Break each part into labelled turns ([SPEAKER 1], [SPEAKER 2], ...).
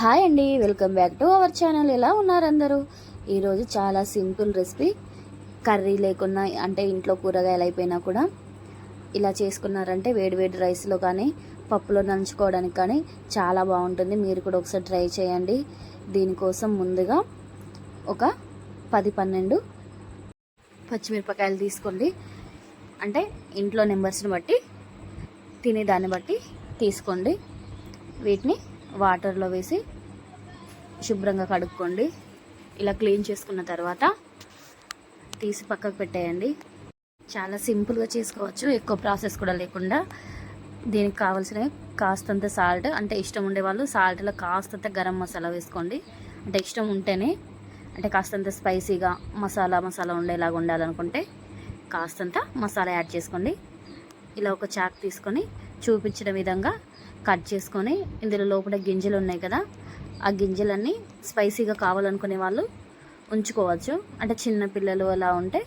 [SPEAKER 1] Hi అండి welcome back to our channel. ఎలా ఉన్నారు అందరూ? ఈరోజు చాలా సింపుల్ రెసిపీ. కర్రీ లేకున్నా అంటే ఇంట్లో కూరగాయలు అయిపోయినా కూడా ఇలా చేసుకున్నారంటే వేడి వేడి రైస్లో కానీ పప్పులో నంచుకోవడానికి కానీ చాలా బాగుంటుంది. మీరు కూడా ఒకసారి ట్రై చేయండి. దీనికోసం ముందుగా ఒక పది పన్నెండు పచ్చిమిరపకాయలు తీసుకోండి. అంటే ఇంట్లో నెంబర్స్ని బట్టి తినే దాన్ని బట్టి తీసుకోండి. వీటిని వాటర్లో వేసి శుభ్రంగా కడుక్కోండి. ఇలా క్లీన్ చేసుకున్న తర్వాత తీసి పక్కకు పెట్టేయండి. చాలా సింపుల్గా చేసుకోవచ్చు. ఎక్కువ ప్రాసెస్ కూడా లేకుండా దీనికి కావాల్సిన కాస్తంత సాల్ట్ అంటే ఇష్టం ఉండే వాళ్ళు సాల్ట్లో కాస్తంత గరం మసాలా వేసుకోండి. అంటే ఇష్టం ఉంటేనే అంటే కాస్తంత స్పైసీగా మసాలా మసాలా ఉండేలాగా ఉండాలనుకుంటే కాస్తంత మసాలా యాడ్ చేసుకోండి. ఇలా ఒక చాక్ తీసుకొని చూపించిన విధంగా కట్ చేసుకొని ఇందులో లోపల గింజలు ఉన్నాయి కదా ఆ గింజలన్నీ స్పైసీగా కావాలనుకునే వాళ్ళు ఉంచుకోవచ్చు. అంటే చిన్న పిల్లలు అలా ఉంటే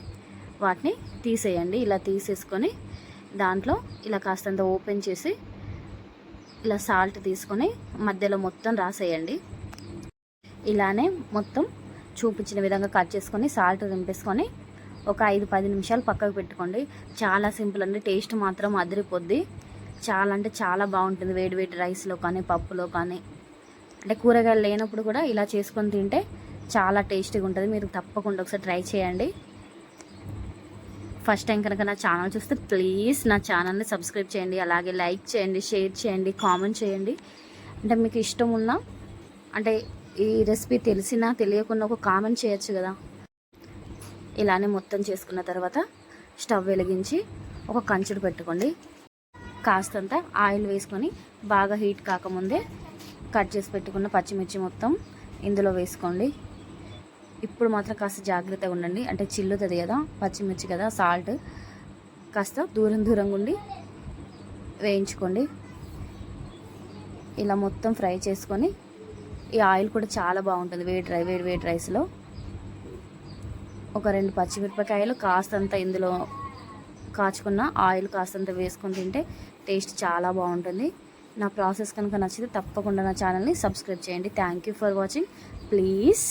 [SPEAKER 1] వాటిని తీసేయండి. ఇలా తీసేసుకొని దాంట్లో ఇలా కాస్తంత ఓపెన్ చేసి ఇలా సాల్ట్ తీసుకొని మధ్యలో మొత్తం రాసేయండి. ఇలానే మొత్తం చూపించిన విధంగా కట్ చేసుకొని సాల్ట్ దింపేసుకొని ఒక ఐదు పది నిమిషాలు పక్కకు పెట్టుకోండి. చాలా సింపుల్ అండి. టేస్ట్ మాత్రం అదిరిపోద్ది. చాలా అంటే చాలా బాగుంటుంది. వేడి వేడి రైస్లో కానీ పప్పులో కానీ. అంటే కూరగాయలు లేనప్పుడు కూడా ఇలా చేసుకొని తింటే చాలా టేస్టీగా ఉంటుంది. మీరు తప్పకుండా ఒకసారి ట్రై చేయండి. ఫస్ట్ టైం కనుక నా ఛానల్ చూస్తే ప్లీజ్ నా ఛానల్ని సబ్స్క్రైబ్ చేయండి. అలాగే లైక్ చేయండి షేర్ చేయండి కామెంట్ చేయండి. అంటే మీకు ఇష్టం ఉన్నా అంటే ఈ రెసిపీ తెలిసినా తెలియకుండా ఒక కామెంట్ చేయొచ్చు కదా. ఇలానే మొత్తం చేసుకున్న తర్వాత స్టవ్ వెలిగించి ఒక కంచుడు పెట్టుకోండి. కాస్తంత ఆయిల్ వేసుకొని బాగా హీట్ కాకముందే కట్ చేసి పెట్టుకున్న పచ్చిమిర్చి మొత్తం ఇందులో వేసుకోండి. ఇప్పుడు మాత్రం కాస్త జాగ్రత్తగా ఉండండి. అంటే చిల్లుతుంది కదా పచ్చిమిర్చి కదా సాల్ట్ కాస్త దూరం దూరంగా ఉండి వేయించుకోండి. ఇలా మొత్తం ఫ్రై చేసుకొని ఈ ఆయిల్ కూడా చాలా బాగుంటుంది. వేడి డ్రై వేడి వేడి రైస్లో ఒక రెండు పచ్చిమిరపకాయలు కాస్తంత ఇందులో కాచుకున్న ఆయిల్ కాస్తంత వేసుకొని తింటే టేస్ట్ చాలా బాగుంటుంది. నా ప్రాసెస్ కనుక నచ్చితే తప్పకుండా నా ఛానల్ని సబ్స్క్రైబ్ చేయండి. Thank you for watching please